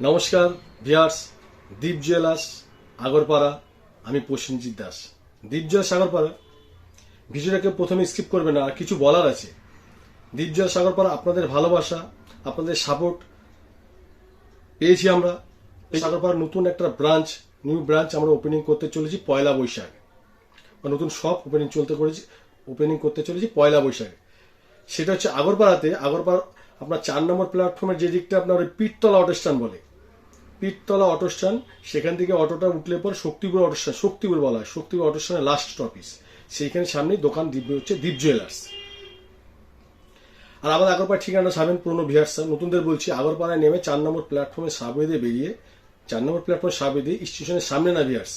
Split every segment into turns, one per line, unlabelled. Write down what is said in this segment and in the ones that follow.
নমস্কার ভিয়ার্স দ্বীপ জুয়েলার্স, আগরপাড়া, আমি প্রসেনজিৎ দাস। দীপ জুয়েলার্স, আগরপাড়া। ভিডিওটাকে প্রথমে স্কিপ করবে না, আর কিছু বলার আছে। দীপ জুয়েলার্স, আগরপাড়া, আপনাদের ভালোবাসা, আপনাদের সাপোর্ট পেয়েছি আমরা। আগরপাড়ার নতুন একটা ব্রাঞ্চ নিউ ব্রাঞ্চ আমরা ওপেনিং করতে চলেছি পয়লা বৈশাখ। বা নতুন শপ ওপেনিং চলতে করেছি ওপেনিং করতে চলেছি পয়লা বৈশাখে। সেটা হচ্ছে আগরপাড়াতে, আগরপাড়া আপনার চার নম্বর প্ল্যাটফর্মের যে দিকটা আপনার ওই পীরতলা অটো স্ট্যান্ড বলে। পীরতলা অটো স্ট্যান্ড সেখান থেকে অটোটা উঠলে পর শক্তিপুর অটো শক্তিপুর বলা হয়, শক্তিপুর অটো লাস্ট স্টপিস সেইখানে সামনে দোকান দ্বীপ হচ্ছে দ্বীপ জুয়েলার্স আর আমাদের আগরপাড়া ঠিকানা সাবেন পুরনো ভিয়ার্স নতুনদের বলছি, আগরপাড়ায় নেমে চার নম্বর প্ল্যাটফর্মে সাবওয়ে দিয়ে বেরিয়ে, চার নম্বর প্ল্যাটফর্মে সাবওয়ে দিয়ে স্টেশনের সামনে না ভিয়ার্স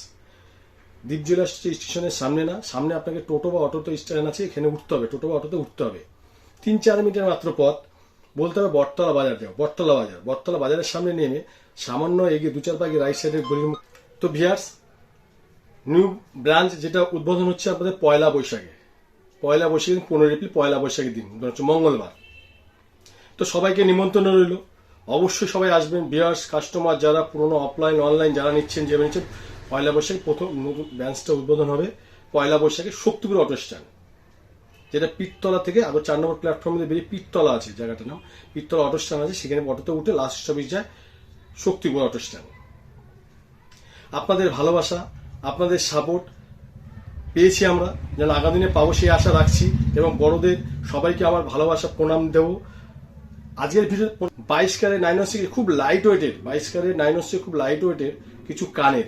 দ্বীপ জুয়েলার্স স্টেশনের সামনে না, সামনে আপনাকে টোটো বা অটোতে স্ট্যান্ড আছে, এখানে উঠতে হবে, টোটো বা অটোতে উঠতে হবে। তিন চার মিনিটের মাত্র পথ, বলতে হবে বটতলা বাজার যাও, বটতলা বাজার, বটতলা বাজারের সামনে নেমে সামান্য এগিয়ে দু চার পাখি রাইট সাইডের গলির তো ভিয়ার্স নিউ ব্রাঞ্চ যেটা উদ্বোধন হচ্ছে আপনাদের পয়লা বৈশাখে। পয়লা বৈশাখে পনেরো এপ্রিল, পয়লা বৈশাখের দিন হচ্ছে মঙ্গলবার। তো সবাইকে নিমন্ত্রণ রইল। অবশ্যই সবাই আসবেন। বিয়ার্স কাস্টমার যারা পুরনো অফলাইন অনলাইন যারা নিচ্ছেন, যে নিচ্ছেন, পয়লা বৈশাখে প্রথম নতুন ব্রাঞ্চটা উদ্বোধন হবে। পয়লা বৈশাখে শক্তিপুর অটো স্ট্যান্ড যেটা পীরতলা থেকে আবার চার নম্বর প্ল্যাটফর্মে বেরিয়ে পীরতলা আছে, জায়গাটার নাম। পীরতলা অটো স্ট্যান্ড আছে, সেখানে অটোতে উঠে লাস্ট স্টপেজ যায়। শক্তিপুর অটো স্ট্যান্ড আপনাদের ভালোবাসা, আপনাদের সাপোর্ট পেয়েছি আমরা। যেন আগামী দিনে পাবো সেই আশা রাখছি এবং বড়দের সবাইকে আমার ভালোবাসা প্রণাম দেবো। আজকের ভিডিও বাইশ কারের নাইন সিক্স খুব লাইট ওয়েটের বাইশ কারের নাইন সিক্স খুব লাইট ওয়েটের কিছু কানের।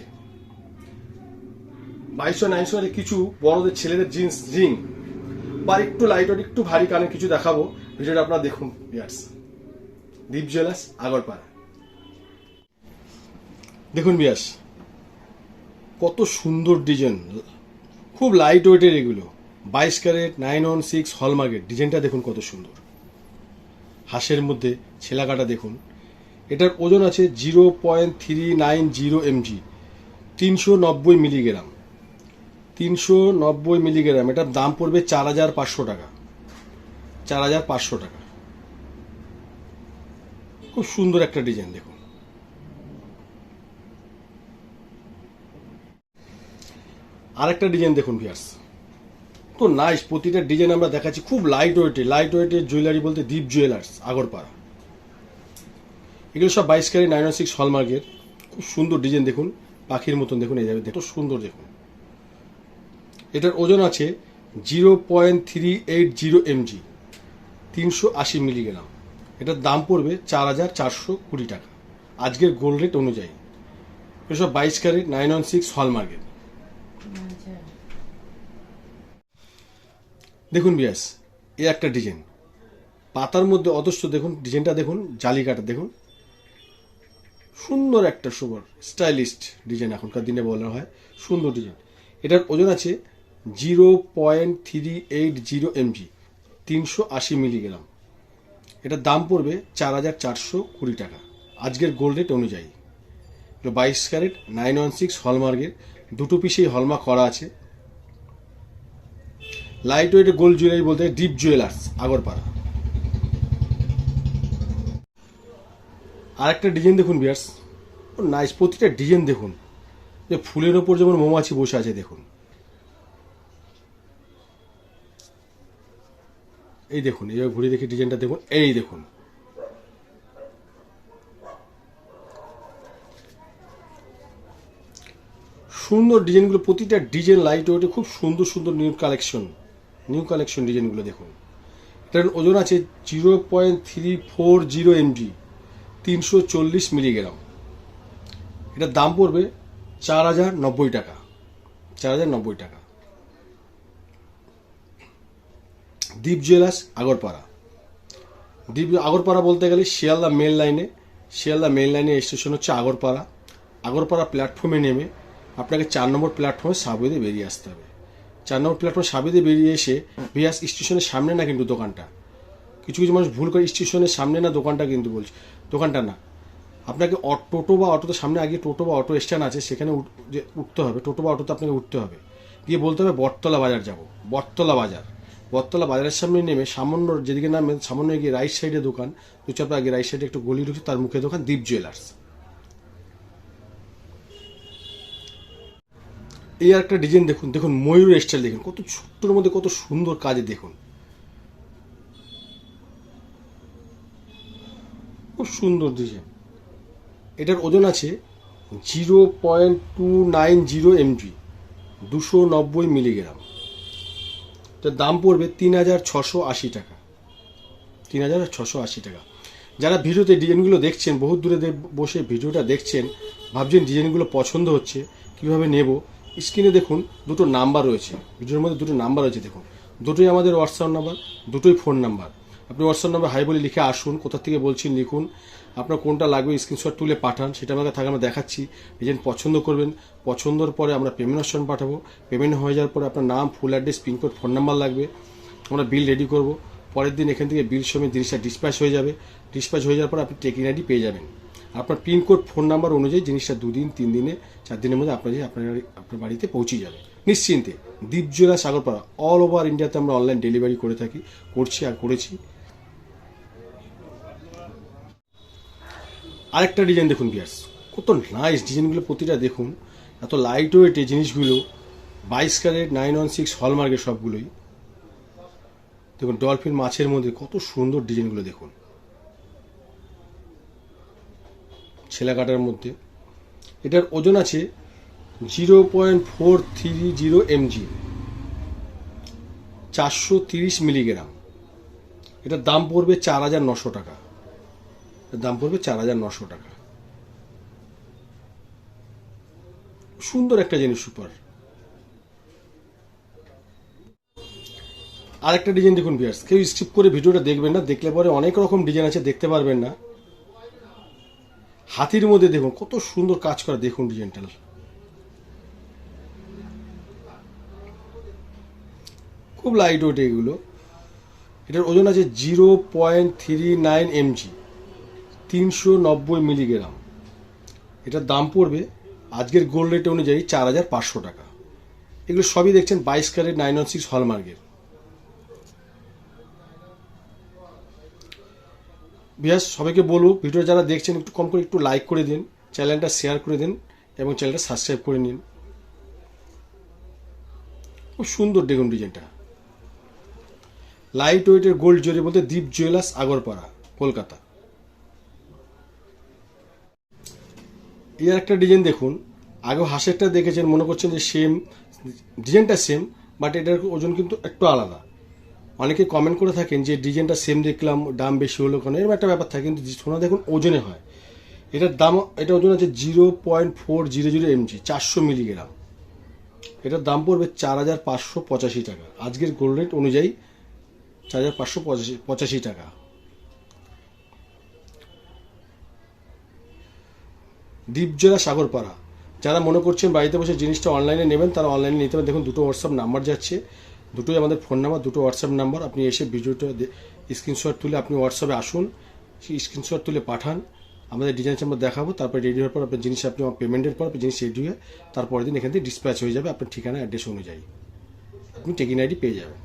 বাইশশো নাইনশো কিছু বড়দের ছেলেদের জিন্স রিং বা একটু লাইট ওয়েট একটু ভারী কানের কিছু দেখাবো। ভিডিওটা আপনারা দেখুন ইয়ার্স দীপ জুয়েলার্স আগরপাড়া। দেখুন বিয়াস, কত সুন্দর ডিজাইন খুব লাইট ওয়েটের এগুলো। বাইশ ক্যারেট নাইন ওয়ান সিক্স হলমার্কের ডিজাইনটা দেখুন কত সুন্দর। হাঁসের মধ্যে ছেলাকাটা দেখুন। এটার ওজন আছে zero point three nine zero mg তিনশো নব্বই মিলিগ্রাম তিনশো নব্বই মিলিগ্রাম এটার দাম পড়বে চার হাজার পাঁচশো টাকা। চার হাজার পাঁচশো টাকা। খুব সুন্দর একটা ডিজাইন দেখুন। আরেকটা ডিজাইন দেখুন ভিয়ার্স তো নাইস প্রতিটা ডিজাইন আমরা দেখাচ্ছি খুব লাইট ওয়েটে লাইট ওয়েটের জুয়েলারি বলতে দীপ জুয়েলার্স আগরপাড়া। এগুলো সব বাইশ ক্যারি নাইন সিক্স হলমার্কের খুব সুন্দর ডিজাইন দেখুন, পাখির মতন দেখুন এই যাবে দেখুন সুন্দর দেখুন। এটার ওজন আছে zero point three eight zero mg তিনশো আশি মিলিগ্রাম এটার দাম পড়বে চার হাজার চারশো কুড়ি টাকা। আজকের গোল্ড রেট অনুযায়ী। এসব বাইশ ক্যারি নাইন ওয়ান সিক্স হলমার্কের দেখুন বিয়াস, এ একটা ডিজাইন পাতার মধ্যে অদস্য দেখুন ডিজাইনটা দেখুন, জালিকাটা দেখুন। সুন্দর একটা সুন্দর স্টাইলিস্ট ডিজাইন এখনকার দিনে বলা হয়, সুন্দর ডিজাইন এটার ওজন আছে zero point three eight zero mg, তিনশো আশি মিলিগ্রাম। এটার দাম পড়বে চার হাজার চারশো কুড়ি টাকা। আজকের গোল্ড রেট অনুযায়ী। বাইশ ক্যারেট নাইন ওয়ান সিক্স হলমার্কের দুটো পিসেই হলমার্ক করা আছে। লাইট ওয়েট গোল্ড জুয়েলারি বলতে ডিপ জুয়েলার্স আগরপাড়া। আরেকটা ডিজাইন দেখুন বিয়ার্স নাইস প্রতিটা ডিজাইন দেখুন। যে ফুলের ওপর যেমন মৌমাছি বসে আছে, দেখুন। এই দেখুন, এইভাবে ঘুরে দেখে ডিজাইনটা দেখুন, এই দেখুন। সুন্দর ডিজাইনগুলো, প্রতিটা ডিজাইন লাইট ওয়েটে খুব সুন্দর সুন্দর নিউ কালেকশন নিউ কালেকশন ডিজাইনগুলো দেখুন। এটার ওজন আছে zero point three four zero mg তিনশো চল্লিশ মিলিগ্রাম। এটার দাম পড়বে চার হাজার নব্বই টাকা, চার হাজার নব্বই টাকা। দ্বীপ জুয়েলার্স আগরপাড়া। দ্বীপ আগরপাড়া বলতে গেলে শিয়ালদা মেল লাইনে শিয়ালদা মেল লাইনে স্টেশন হচ্ছে আগরপাড়া। আগরপাড়া প্ল্যাটফর্মে নেমে আপনাকে চার নম্বর প্ল্যাটফর্মে সাবওয়েতে বেরিয়ে আসতে হবে। চার নম্বর প্ল্যাটফর্মে সাবওয়েতে বেরিয়ে এসে বিয়াস স্টেশনের সামনে না কিন্তু দোকানটা। কিছু কিছু মানুষ ভুল করে স্টেশনের সামনে না দোকানটা কিন্তু বলছে। দোকানটা না। আপনাকে টোটো বা অটোতে সামনে আগে টোটো বা অটো স্ট্যান্ড আছে, সেখানে যে উঠতে হবে। টোটো বা অটোতে আপনাকে উঠতে হবে। গিয়ে বলতে হবে, বটতলা বাজার যাব। বটতলা বাজার। বটতলা বাজারের সামনে নেমে সামান্য যেদিকে নামে, সামান্য গিয়ে রাইট সাইডে দোকান দু চার পা আগে রাইট সাইডে একটু গলি ঢুকছে তার মুখে দোকান দীপ জুয়েলার্স এই আর একটা ডিজাইন দেখুন দেখুন ময়ূর স্টাইল দেখুন, কত ছোট্টর মধ্যে কত সুন্দর কাজে দেখুন। খুব সুন্দর ডিজাইন এটার ওজন আছে zero point two nine zero mg দুশো নব্বই মিলিগ্রাম তার দাম পড়বে তিন হাজার ছশো আশি টাকা। তিন হাজার ছশো আশি টাকা। যারা ভিডিওতে ডিজাইনগুলো দেখছেন বহু দূরে বসে ভিডিওটা দেখছেন, ভাবছেন ডিজাইনগুলো পছন্দ হচ্ছে, কীভাবে নেব? স্ক্রিনে দেখুন দুটো নাম্বার রয়েছে। ভিডিওর মধ্যে দুটো নাম্বার রয়েছে, দেখুন। দুটোই আমাদের হোয়াটসঅ্যাপ নাম্বার দুটোই ফোন নাম্বার আপনি হোয়াটসঅ্যাপ নাম্বার হাই বলে লিখে আসুন, কোথা থেকে বলছেন লিখুন। আপনার কোনটা লাগবে স্ক্রিনশট তুলে পাঠান, সেটা আমাকে থাকে আমরা দেখাচ্ছি। ডিজাইন পছন্দ করবেন, পছন্দর পরে আমরা পেমেন্ট অপশন পাঠাবো। পেমেন্ট হয়ে যাওয়ার পরে আপনার নাম full address pincode phone number লাগবে। আমরা বিল রেডি করব। পরের দিন এখান থেকে বিল সময় জিনিসটা ডিসপ্যাচ হয়ে যাবে। ডিসপ্যাচ হয়ে যাওয়ার পর আপনি টেকিং আইডি পেয়ে যাবেন। আপনার পিনকোড ফোন নাম্বার অনুযায়ী জিনিসটা দুদিন, তিন দিনে, চার দিনের মধ্যে আপনার আপনার আপনার বাড়িতে পৌঁছে যাবে। নিশ্চিন্তে দ্বীপজোড়া সাগরপাড়া অল ওভার ইন্ডিয়াতে আমরা অনলাইন ডেলিভারি করে থাকি, করছি আর করেছি। আরেকটা ডিজাইন দেখুন বিয়ার্স কত নাইস ডিজাইনগুলো প্রতিটা দেখুন। এত লাইট ওয়েটে জিনিসগুলো, বাইশ ক্যারেট নাইন ওয়ান সিক্স হলমার্কের সবগুলোই। দেখুন ডলফিন মাছের মধ্যে কত সুন্দর ডিজাইনগুলো দেখুন। ছেলা কাটার মধ্যে। এটার ওজন আছে zero point four three zero mg চারশো তিরিশ মিলিগ্রাম। এটার দাম পড়বে চার হাজার নশো টাকা। দাম পড়বে চার হাজার নশো টাকা। সুন্দর একটা জিনিস সুপার। আরেকটা ডিজাইন দেখুন বিয়ার্স কেউ স্কিপ করে ভিডিওটা দেখবেন না। দেখলে পরে অনেক রকম ডিজাইন আছে, দেখতে পারবেন না। হাতির মধ্যে দেখুন, কত সুন্দর কাজ করা, দেখুন ডিজাইনটা। খুব লাইট ওয়েট এগুলো। এটার ওজন আছে zero point three nine mg তিনশো নব্বই মিলিগ্রাম। এটার দাম পড়বে, আজকের গোল্ড রেট অনুযায়ী চার হাজার পাঁচশো টাকা। এগুলো সবই দেখছেন বাইশ ক্যারেট নাইন ওয়ান সিক্স হলমার্কের বিয়াস সবাইকে বলব, ভিডিও যারা দেখছেন, একটু কম করে একটু লাইক করে দিন চ্যানেলটা শেয়ার করে দিন, এবং চ্যানেলটা সাবস্ক্রাইব করে নিন। খুব সুন্দর দেখুন ডিজাইনটা লাইট ওয়েটের গোল্ড জুয়েলের মধ্যে দীপ জুয়েলার্স আগরপাড়া, কলকাতা। এর একটা ডিজাইন দেখুন। আগে হাঁসেরটা দেখেছেন, মনে করছেন যে সেম ডিজাইনটা সেম বাট এটার ওজন কিন্তু একটু আলাদা। অনেকে কমেন্ট করে থাকেন যে ডিজাইনটা সেম দেখলাম, দাম বেশি হলো কেন? এরকম একটা ব্যাপার থাকে, কিন্তু সোনা দেখুন ওজনে হয়। এটার দাম, এটা ওজন আছে zero point four zero zero mg চারশো মিলিগ্রাম এটার দাম পড়বে চার হাজার পাঁচশো পঁচাশি টাকা। আজকের গোল্ড রেট অনুযায়ী চার হাজার পাঁচশো পঁচাশি পঁচাশি টাকা। দ্বীপজোড়া সাগরপাড়া। যারা মনে করছেন বাড়িতে বসে জিনিসটা অনলাইনে নেবেন, তারা অনলাইনে নিতে পারেন। দেখুন, দুটো হোয়াটসঅ্যাপ নাম্বার যাচ্ছে। দুটোই আমাদের ফোন নাম্বার, দুটো হোয়াটসঅ্যাপ নাম্বার। আপনি এসে ভিডিওটা স্ক্রিনশট তুলে আপনি হোয়াটসঅ্যাপে আসুন, সেই স্ক্রিনশট তুলে পাঠান। আমাদের ডিজাইন আমরা দেখাবো, তারপরে রেডি হওয়ার পর আপনার জিনিস আপনি পেমেন্টের পর জিনিস রেডি হয়ে তারপরের দিন এখান থেকে ডিসপ্যাচ হয়ে যাবে, আপনার ঠিকানা অ্যাড্রেস অনুযায়ী। আপনি টেকিং আইডি পেয়ে যাবেন।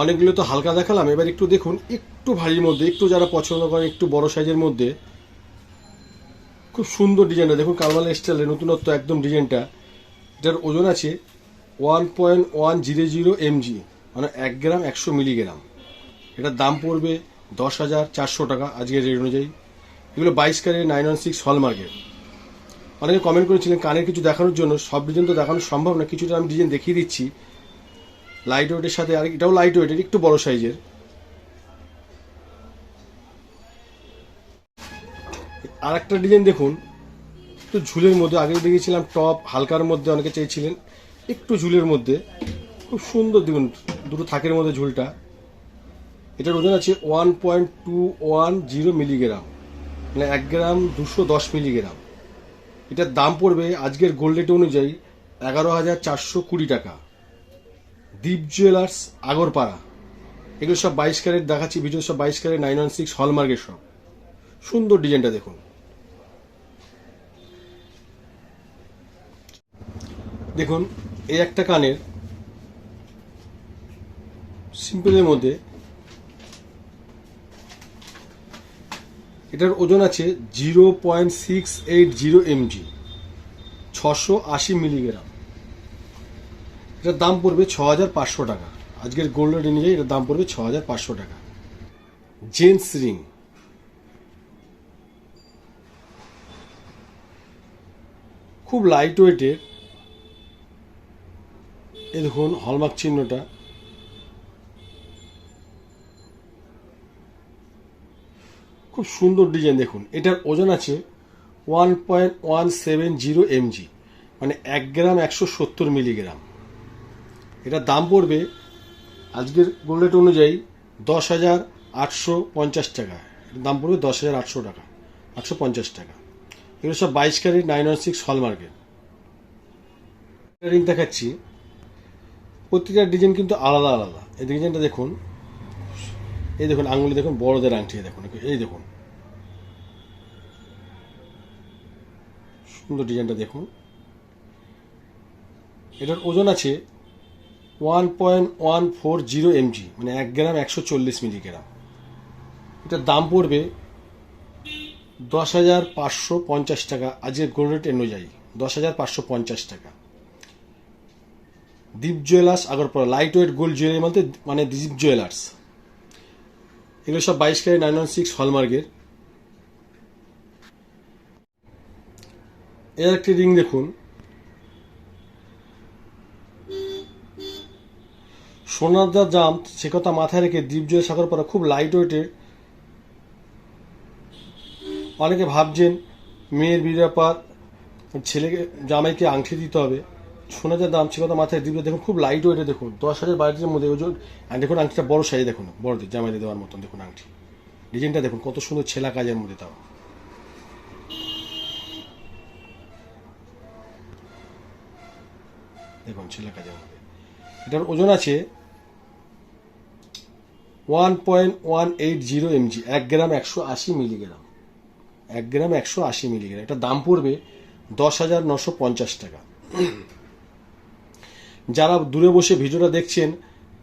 অনেকগুলো তো হালকা দেখালাম, এবার একটু দেখুন, একটু ভারীর মধ্যে, একটু যারা পছন্দ করেন, একটু বড় সাইজের মধ্যে, খুব সুন্দর ডিজাইনটা দেখুন কালমালা স্টাইলের নতুনত্ব একদম ডিজাইনটা এটার ওজন আছে one point one zero zero mg মানে এক গ্রাম একশো মিলিগ্রাম। এটার দাম পড়বে দশ হাজার চারশো টাকা আজকের রেট অনুযায়ী। এগুলো বাইশ ক্যারেট নাইন ওয়ান সিক্স হলমার্কের অনেকে কমেন্ট করেছিলেন, কানের কিছু দেখানোর জন্য। সব ডিজাইন তো দেখানো সম্ভব না, কিছুটা আমি ডিজাইন দেখিয়ে দিচ্ছি। লাইট ওয়েটের সাথে আর এটাও লাইট ওয়েটের একটু বড় সাইজের আর একটা ডিজাইন দেখুন, একটু ঝুলের মধ্যে। আগে দেখেছিলাম টপ হালকার মধ্যে অনেকে চেয়েছিলেন। একটু ঝুলের মধ্যে। খুব সুন্দর দেখুন, দুটো থাকের মধ্যে ঝুলটা। এটার ওজন আছে one point two one zero milligram মানে এক গ্রাম দুশো দশ মিলিগ্রাম এটার দাম পড়বে আজকের গোল্ড রেট অনুযায়ী এগারো হাজার চারশো কুড়ি টাকা। দ্বীপ জুয়েলার্স আগরপাড়া। এগুলো সব বাইশ ক্যারেট দেখাচ্ছি ভিডিও সব বাইশ ক্যারেট নাইন ওয়ান সিক্স হলমার্কের সব। সুন্দর ডিজাইনটা দেখুন। দেখুন এই একটা কানের সিম্পলের মধ্যে এটার ওজন আছে zero point six eight zero mg, ছশো আশি মিলিগ্রাম। এটার দাম পড়বে ছ হাজার পাঁচশো টাকা। আজকের গোল্ড রেট অনুযায়ী এটার দাম পড়বে ছ হাজার পাঁচশো টাকা। Gents ring. খুব লাইট ওয়েটের এ দেখুন, হলমার্ক চিহ্নটা। খুব সুন্দর ডিজাইন, দেখুন। এটার ওজন আছে one point one seven zero mg মানে এক গ্রাম একশো সত্তর মিলিগ্রাম। এটার দাম পড়বে আজকের গোল্ড রেট অনুযায়ী দশ হাজার আটশো পঞ্চাশ টাকা। এটার দাম পড়বে দশ হাজার আটশো টাকা, আটশো পঞ্চাশ টাকা। এগুলো সব বাইশ ক্যারেট নাইন ওয়ান সিক্স হলমার্কের। রিং দেখাচ্ছি। প্রতিটা ডিজাইন কিন্তু আলাদা আলাদা। এই ডিজাইনটা দেখুন। এই দেখুন আঙুলি দেখুন, বড়দের আংটি দেখুন, এই দেখুন। সুন্দর ডিজাইনটা দেখুন। এটার ওজন আছে one point one four zero mg মানে এক গ্রাম একশো চল্লিশ মিলিগ্রাম। এটার দাম পড়বে দশ হাজার পাঁচশো পঞ্চাশ টাকা। আজকের গোল্ড রেট অনুযায়ী দশ হাজার পাঁচশো পঞ্চাশ টাকা। Deep jewellers Agarpara light weight gold jewellery বলতে মানে দীপ জুয়েলার্স। এগুলো সব বাইশ ক্যারেট নাইন ওয়ান সিক্স হলমার্কের এর। একটি রিং দেখুন। সোনার যা দাম সে কথা মাথায় রেখে দীপ জয় সাগর খুব লাইট ওয়েটের অনেকে ভাবছেন, মেয়ের বিয়ে ব্যাপার, ছেলেকে জামাইকে আংটি দিতে হবে। সোনার যা দাম ছিল মাথায় দিবে। দেখুন, খুব লাইট ওয়েটে দেখুন, দশ হাজার বারোটির মধ্যে ওজন। আর দেখুন, আংটিটা বড় সাইজ দেখুন বড়দের জামাইতে দেওয়ার মতন, দেখুন আংটি। ডিজাইনটা দেখুন, কত সুন্দর ছেলা কাজের মধ্যে তাও। দেখুন, ছেলে কাজের মধ্যে। এটার ওজন আছে one point one eight zero mg এক গ্রাম একশো আশি মিলিগ্রাম এক গ্রাম একশো আশি মিলিগ্রাম এটা দাম পড়বে দশ হাজার নশো পঞ্চাশ টাকা। যারা দূরে বসে ভিডিওটা দেখছেন,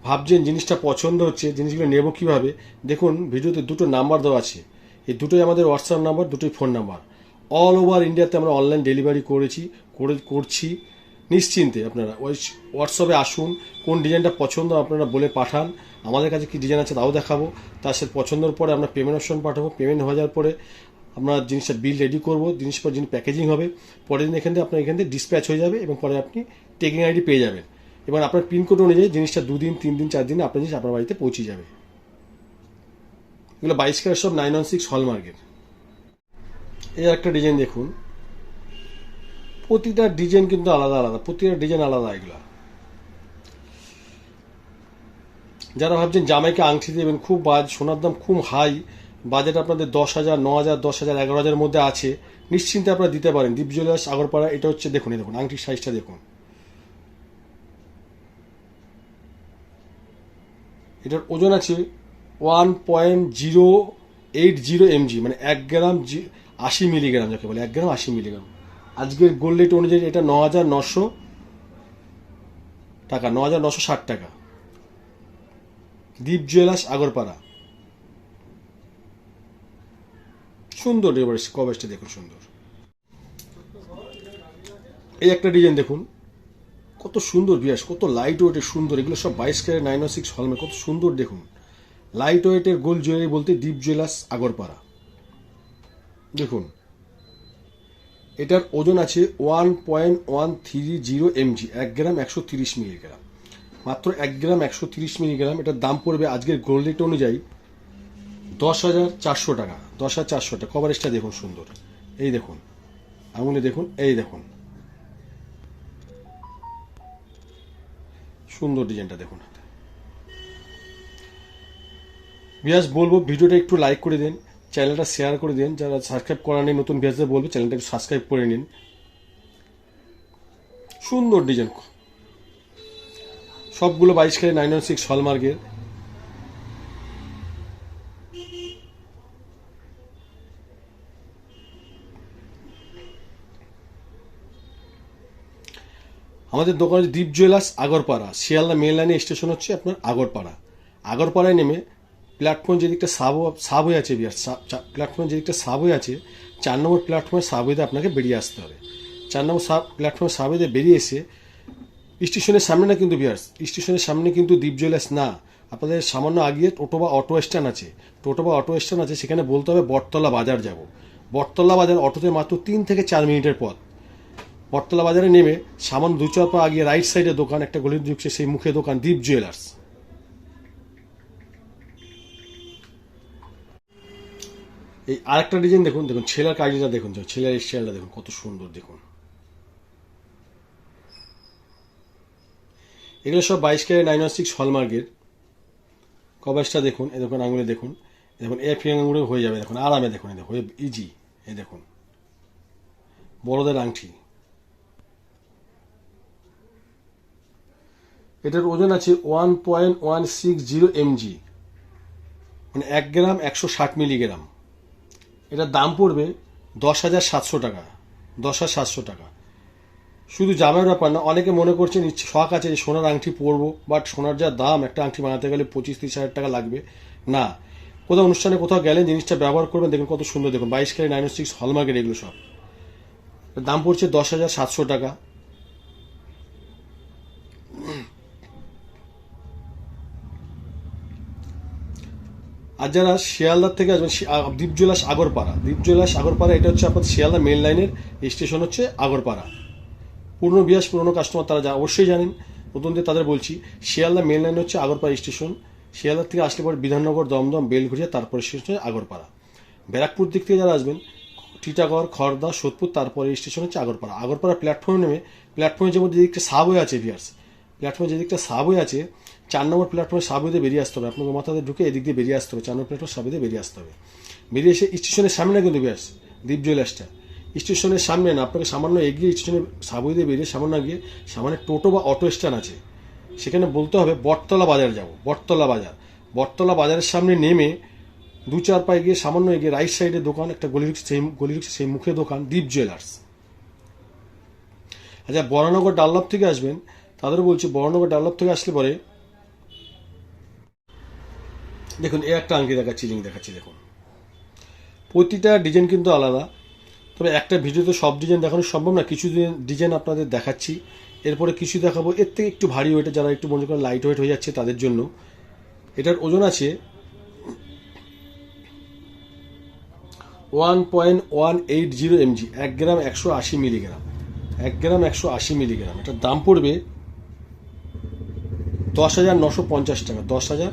ভাবছেন জিনিসটা পছন্দ হচ্ছে, জিনিসগুলো নেব কীভাবে, দেখুন ভিডিওতে দুটো নাম্বার দেওয়া আছে। এই দুটোই আমাদের হোয়াটসঅ্যাপ নাম্বার, দুটোই ফোন নাম্বার। অল ওভার ইন্ডিয়াতে আমরা অনলাইন ডেলিভারি করেছি, করে, করছি। নিশ্চিন্তে আপনারা ওই হোয়াটসঅ্যাপে আসুন, কোন ডিজাইনটা পছন্দ আপনারা বলে পাঠান। আমাদের কাছে কী ডিজাইন আছে তাও দেখাবো। তার সাথে পছন্দের পরে আমরা পেমেন্ট অপশন পাঠাবো। পেমেন্ট হয়ে যাওয়ার পরে আমরা জিনিসটা বিল রেডি করব। জিনিস পর জিনিস প্যাকেজিং হবে। পরের দিন এখান থেকে আপনার এখান থেকে ডিসপ্যাচ হয়ে যাবে এবং পরে আপনি টেকিং আইডি পেয়ে যাবেন। এবং আপনার পিনকোড অনুযায়ী জিনিসটা দুদিন তিন দিন চার দিনে আপনার জিনিস আপনার বাড়িতে পৌঁছে যাবে। এগুলো বাইশ ক্যারেট সব নাইন ওয়ান সিক্স হলমার্কের এই একটা ডিজাইন দেখুন। প্রতিটা ডিজাইন কিন্তু আলাদা আলাদা। প্রতিটা ডিজাইন আলাদা এগুলা। যারা ভাবছেন জামাইকে আংটি দেবেন, খুব বাজ, সোনার দাম খুব হাই বাজেট আপনাদের দশ হাজার, ন হাজার, দশ হাজার, এগারো হাজারের মধ্যে আছে, নিশ্চিন্তে আপনারা দিতে পারেন। দীপ জুয়েলার্স আগরপাড়া, এটা হচ্ছে, দেখুন দেখুন আংটির সাইজটা দেখুন। এটার ওজন আছে one point zero eight zero mg মানে এক গ্রাম জি- আশি মিলিগ্রাম যাকে বলে, এক গ্রাম আশি মিলিগ্রাম। আজকের গোল্ড রেট অনুযায়ী এটা ন হাজার নশো টাকা ন হাজার নশো ষাট টাকা। দীপ জুয়েলার্স, আগরপাড়া। সুন্দর কভারেজটা দেখুন, সুন্দর। এই একটা ডিজাইন দেখুন। কত সুন্দর বিয়াস, কত লাইট ওয়েটের সুন্দর, এগুলো সব বাইশ ক্যারেট নাইন ও সিক্স হলমে কত সুন্দর দেখুন। লাইট ওয়েটের গোল্ড জুয়েলারি বলতে দীপ জুয়েলার্স আগরপাড়া। দেখুন, এটার ওজন আছে one point one three zero mg এক গ্রাম একশো তিরিশ মিলিগ্রাম মাত্র এক গ্রাম একশো তিরিশ মিলিগ্রাম এটার দাম পড়বে আজকের গোল্ড রেট অনুযায়ী দশ হাজার চারশো টাকা, দশ হাজার চারশো টাকা। কভারেজটা দেখুন সুন্দর। এই দেখুন, আঙুলে দেখুন, এই দেখুন। সুন্দর ডিজাইনটা দেখুন বিয়াস বলব ভিডিওটা একটু লাইক করে দিন চ্যানেলটা শেয়ার করে দিন, যারা সাবস্ক্রাইব করা নেই, নতুন বিয়াসদের বলব চ্যানেলটা একটু সাবস্ক্রাইব করে নিন। সুন্দর ডিজাইন। সবগুলো বাইশ খেলে নাইন ওয়ান সিক্স হলমার্কের আমাদের দোকান হচ্ছে দীপ জুয়েলার্স আগরপাড়া। শিয়ালদা মেন লাইনে স্টেশন হচ্ছে আপনার আগরপাড়া। আগরপাড়ায় নেমে প্ল্যাটফর্ম যেদিকটা সাব সাব হয়ে আছে বিয়ার প্ল্যাটফর্ম যেদিকটা সাব হয়ে আছে, চার নম্বর প্ল্যাটফর্মে সাব হয়ে আপনাকে বেরিয়ে আসতে হবে। চার নম্বর সাব প্ল্যাটফর্মে সাব হয়ে বেরিয়ে এসে স্টেশনের সামনে না কিন্তু বিয়ার্স স্টেশনের সামনে কিন্তু দ্বীপ জুয়েলার্স না। আপনাদের সামান্য আগিয়ে টোটো বা অটো স্ট্যান্ড আছে। টোটো বা অটো স্ট্যান্ড আছে, সেখানে বলতে হবে বটতলা বাজার যাব। বটতলা বাজার অটোতে মাত্র তিন থেকে চার মিনিটের পথ। বটতলা বাজারে নেমে সামান্য দু চার পা আগিয়ে রাইট সাইডে দোকান, একটা গলির ঢুকছে সেই মুখে দোকান দ্বীপ জুয়েলার্স এই আরেকটা ডিজাইন দেখুন দেখুন, ছেলের কাজটা দেখুন ছেলের স্টাইলটা দেখুন, কত সুন্দর, দেখুন। এগুলো সব বাইশ ক্যারেট নাইন ওয়ান সিক্স হলমার্কের কভারসটা দেখুন এ দেখুন, আঙুলে দেখুন এ দেখুন এ ফিং আঙুলে হয়ে যাবে, দেখুন, আরামে দেখুন, এই দেখুন ইজি এ দেখুন। বড়দের আংটি। এটার ওজন আছে one point one six zero mg মানে এক গ্রাম একশো ষাট মিলিগ্রাম। এটার দাম পড়বে দশ হাজার সাতশো টাকা। দশ হাজার সাতশো টাকা। শুধু জামের ব্যাপার না, অনেকে মনে করছেন শখ আছে যে সোনার আংটি পরবো বাট সোনার যা দাম, একটা আংটি বানাতে গেলে পঁচিশ তিরিশ হাজার টাকা লাগবে। না। কোথাও অনুষ্ঠানে কোথাও গেলে জিনিসটা ব্যবহার করবেন, দেখুন কত সুন্দর, দেখুন, বাইশ ক্যারেট নাইন সিক্স হলমার্কের এগুলো সব। দাম পড়ছে দশ হাজার সাতশো টাকা। আর যারা শিয়ালদার থেকে আসবেন, শি- আ- দ্বীপ জুয়েলার্স আগরপাড়া। দ্বীপ জুয়েলার্স আগরপাড়া, এটা হচ্ছে আপনার শিয়ালদা মেন লাইনের স্টেশন হচ্ছে আগরপাড়া। পুরনো বিয়াস, পুরনো কাস্টমার তারা যা অবশ্যই জানেন। নতুনদের তাদের বলছি, শিয়ালদা মেন লাইন হচ্ছে আগরপাড়া স্টেশন শিয়ালদা থেকে আসলে পরে বিধাননগর, দমদম, বেলঘুরিয়া, তারপরে স্টেশন হচ্ছে আগরপাড়া। ব্যারাকপুর দিক থেকে যারা আসবেন, টিটাগড়, খড়দা, সোদপুর, তারপরে স্টেশন হচ্ছে আগরপাড়া। আগরপাড়া প্ল্যাটফর্মে নেমে প্ল্যাটফর্মে যেমন যেদিকটা সাবওয়ে আছে ভিয়ার্স প্ল্যাটফর্মে যেদিকটা সাবওয়ে আছে চার নম্বর প্ল্যাটফর্মে সাবওয়েতে বেরিয়ে আসতে হবে। আপনাকে মাথাতে ঢুকে এদিক দিয়ে বেরিয়ে আসতে হবে। চার নম্বর প্ল্যাটফর্ম সাবওয়েতে বেরিয়ে আসতে হবে। বেরিয়ে এসে স্টেশনের সামনে কিন্তু ভিয়ার্স দ্বীপ জুয়েলার্সটা স্টেশনের সামনে না, আপনাকে সামান্য এগিয়ে স্টেশনে সাবওয়ে দিয়ে বেরিয়ে সামান্য গিয়ে সামনে টোটো বা অটো স্ট্যান্ড আছে। সেখানে বলতে হবে, বটতলা বাজার যাব, বটতলা বাজার। বটতলা বাজারের সামনে নেমে দু চার পায়ে গিয়ে সামান্য এগিয়ে রাইট সাইডে দোকান, একটা গলি সেই গলি সেই মুখে দোকান, দ্বীপ জুয়েলার্স আচ্ছা বরানগর ডাল্লাভ থেকে আসবেন। তাদের বলছি, বরানগর ডাল্লাভ থেকে আসলে পরে দেখুন এ একটা আংটি দেখাচ্ছি লিঙ্ক দেখাচ্ছি, দেখুন। প্রতিটা ডিজাইন কিন্তু আলাদা, তবে একটা ভিডিওতে সব ডিজাইন দেখানো সম্ভব না, কিছু ডিজাইন আপনাদের দেখাচ্ছি। এরপরে কিছু দেখাবো, এর থেকে একটু ভারী ওয়েটে যারা একটু মনে করেন লাইট ওয়েট হয়ে যাচ্ছে তাদের জন্য। এটার ওজন আছে one point one eight zero mg এক গ্রাম একশো আশি মিলিগ্রাম। এক গ্রাম একশো আশি মিলিগ্রাম, এটার দাম পড়বে দশ হাজার নশো পঞ্চাশ টাকা, দশ হাজার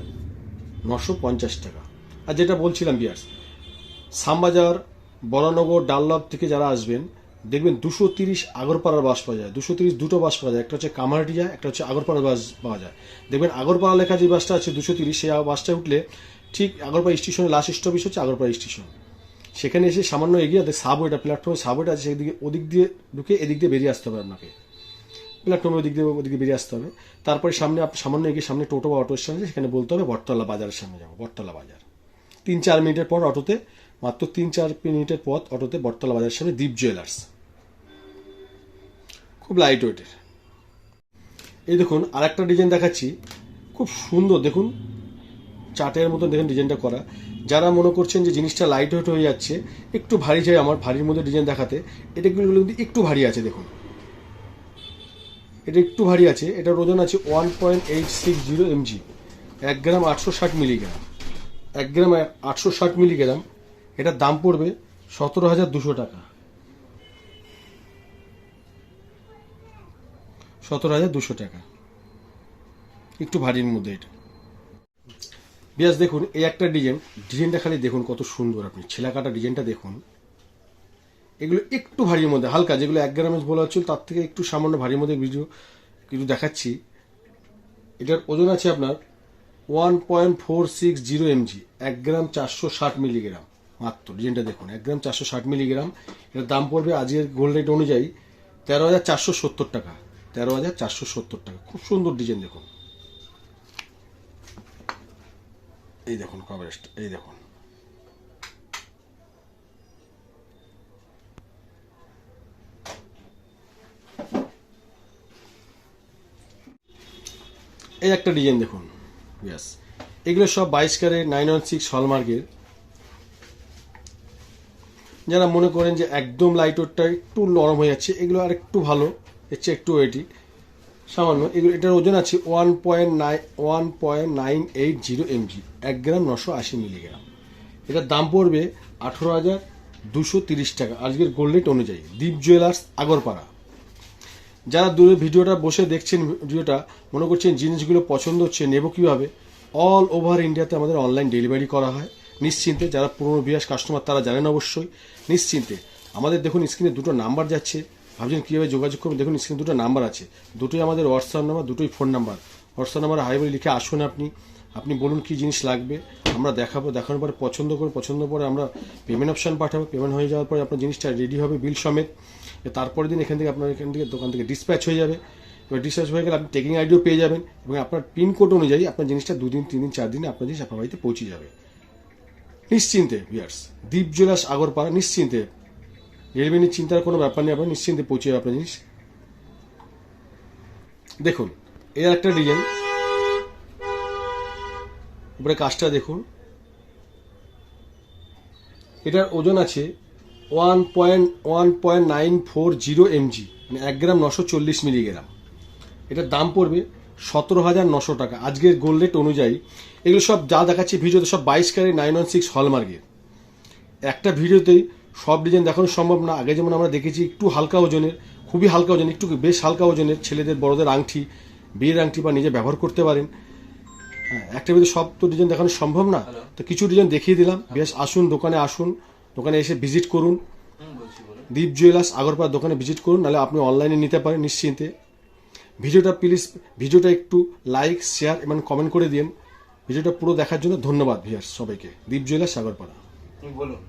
নশো পঞ্চাশ টাকা। আর যেটা বলছিলাম বিয়ার্স, শ্যামবাজার, বরানগর ডাল্লাভ থেকে যারা আসবেন, দেখবেন দুশো তিরিশ আগরপাড়ার বাস পাওয়া যায়। দুশো তিরিশ দুটো বাস পাওয়া যায়। একটা হচ্ছে কামারটিয়া একটা হচ্ছে আগরপাড়ার বাস পাওয়া যায়। দেখবেন আগরপাড়া লেখা যে বাসটা আছে দুশো তিরিশ, সেই বাসটা উঠলে ঠিক আগরপাড়া স্টেশনে লাস্ট স্টপেজ হচ্ছে আগরপাড়া স্টেশন। সেখানে এসে সামান্য এগিয়ে, সাবওয়েটা প্ল্যাটফর্মে সাবওয়েটা আছে, সেদিকে ওদিক দিয়ে ঢুকে এদিক দিয়ে বেরিয়ে আসতে হবে আপনাকে। প্ল্যাটফর্মে ওদিক দিয়ে ওদিকে বেরিয়ে আসতে হবে। তারপরে সামনে সামান্য এগিয়ে সামনে টোটো বা অটো স্ট্যান্ড সেখানে বলতে হবে বটতলা বাজারের সামনে যাব, বটতলা বাজার। তিন চার মিনিটের পর অটোতে, মাত্র তিন চার মিনিটের পথ অটোতে বটতলা বাজারের সামনে দ্বীপ জুয়েলার্স খুব লাইট ওয়েটের এই দেখুন আর একটা ডিজাইন দেখাচ্ছি। খুব সুন্দর, দেখুন, চাটের মতো দেখুন ডিজাইনটা করা। যারা মনে করছেন যে জিনিসটা লাইট ওয়েট হয়ে যাচ্ছে, একটু ভারী চাই আমার, ভারীর মধ্যে ডিজাইন দেখাতে এটা কিন্তু একটু ভারী আছে, দেখুন। এটা একটু ভারী আছে, এটার ওজন আছে one point eight six zero mg এক গ্রাম আটশো ষাট মিলিগ্রাম। এক গ্রাম আটশো ষাট মিলিগ্রাম, এটার দাম পড়বে সতেরো হাজার দুশো টাকা। সতেরো হাজার দুশো টাকা। একটু ভারীর মধ্যে এটা। বিয়াস, দেখুন, এই একটা ডিজাইন, ডিজাইনটা খালি দেখুন কত সুন্দর আপনি। ছেলাকাটা ডিজাইনটা দেখুন। এগুলো একটু ভারীর মধ্যে, হালকা, যেগুলো এক গ্রামের বলা হচ্ছিল তার থেকে একটু সামান্য ভারীর মধ্যে ভিডিও কিছু দেখাচ্ছি। এটার ওজন আছে আপনার one point four six zero mg এক গ্রাম চারশো ষাট মিলিগ্রাম মাত্র, ডিজাইনটা দেখুন, এক গ্রাম চারশো ষাট মিলিগ্রাম। এটার দাম পড়বে আজকের গোল্ড রেট অনুযায়ী তেরো হাজার চারশো সত্তর টাকা, তেরো হাজার চারশো সত্তর টাকা, খুব সুন্দর ডিজাইন দেখুন। এই দেখুন কভারেজটা এই দেখুন। এই একটা ডিজাইন দেখুন। ইয়াস এগুলো সব বাইশ ক্যারেট নাইন ওয়ান সিক্স হলমার্কের। যারা মনে করেন যে একদম লাইট ওয়েটটা একটু নরম হয়ে যাচ্ছে, এগুলো আর একটু ভালো, এর একটু ওয়েটি সামান্য, এগুলো, এটার ওজন আছে one point nine one point nine eight zero mg এক গ্রাম নশো আশি মিলিগ্রাম। এটার দাম পড়বে আঠেরো হাজার দুশো তিরিশ টাকা। আজকের গোল্ড রেট অনুযায়ী। দীপ জুয়েলার্স আগরপাড়া। যারা দূরে ভিডিওটা বসে দেখছেন ভিডিওটা, মনে করছেন জিনিসগুলো পছন্দ হচ্ছে, নেব কীভাবে? অল ওভার ইন্ডিয়াতে আমাদের অনলাইন ডেলিভারি করা হয়। নিশ্চিন্তে যারা পুরনো বিয়াস কাস্টমার তারা জানেন অবশ্যই। নিশ্চিন্তে। আমাদের দেখুন স্ক্রিনে দুটো নাম্বার যাচ্ছে। ভাবছেন কীভাবে যোগাযোগ করবেন? দেখুন স্ক্রিনে দুটো নাম্বার আছে। দুটোই আমাদের হোয়াটসঅ্যাপ নাম্বার দুটোই phone number WhatsApp number hi বলে লিখে আসুন আপনি। আপনি বলুন কী জিনিস লাগবে? আমরা দেখাবো, দেখানোর পরে পছন্দ করে পছন্দ করে আমরা পেমেন্ট অপশান পাঠাবো। পেমেন্ট হয়ে যাওয়ার পরে আপনার জিনিসটা রেডি হবে বিল সমেত। তারপরের দিন এখান থেকে আপনার এখান থেকে দোকান থেকে ডিসপ্যাচ হয়ে যাবে। এবার ডিসপ্যাচ হয়ে গেলে আপনি টেকিং আইডিও পেয়ে যাবেন এবং আপনার পিনকোড অনুযায়ী আপনার জিনিসটা দুদিন তিন দিন চার দিনে আপনার জিনিস আপনার বাড়িতে পৌঁছে যাবে। নিশ্চিন্তে ভিয়ার্স দ্বীপ আগরপাড়া, নিশ্চিন্তে। ডেলিভারির চিন্তার কোনো ব্যাপার নেই, আপনার নিশ্চিন্তে পৌঁছে যাবে আপনার জিনিস। দেখুন, এর একটা ডিজাইন উপরে কাজটা দেখুন। এটার ওজন আছে one point one point nine four zero mg মানে এক গ্রাম নশো চল্লিশ মিলিগ্রাম। এটার দাম পড়বে সতেরো হাজার নশো টাকা। আজকের গোল্ড রেট অনুযায়ী এগুলো সব যা দেখাচ্ছি ভিডিওতে সব বাইশ ক্যারেট নাইন ওয়ান সিক্স হলমার্কের একটা ভিডিওতেই সব ডিজাইন দেখানো সম্ভব না। আগে যেমন আমরা দেখেছি একটু হালকা ওজনের, খুবই হালকা ওজন একটু বেশ হালকা ওজনের ছেলেদের, বড়দের আংটি বিয়ের আংটি বা নিজে ব্যবহার করতে পারেন। হ্যাঁ একটা ভিতরে সব তো ডিজাইন দেখানো সম্ভব না। তো কিছু ডিজাইন দেখিয়ে দিলাম। বেশ আসুন দোকানে আসুন। দোকানে এসে ভিজিট করুন। দীপ জুয়েলার্স আগরপাড়া দোকানে ভিজিট করুন নাহলে আপনি অনলাইনে নিতে পারেন নিশ্চিন্তে। ভিডিওটা প্লিজ ভিডিওটা একটু লাইক শেয়ার এবং কমেন্ট করে দিন। ভিডিওটা পুরো দেখার জন্য ধন্যবাদ ভিয়ার সবাইকে। দীপ জুয়েলার্স আগরপাড়া।
বলুন।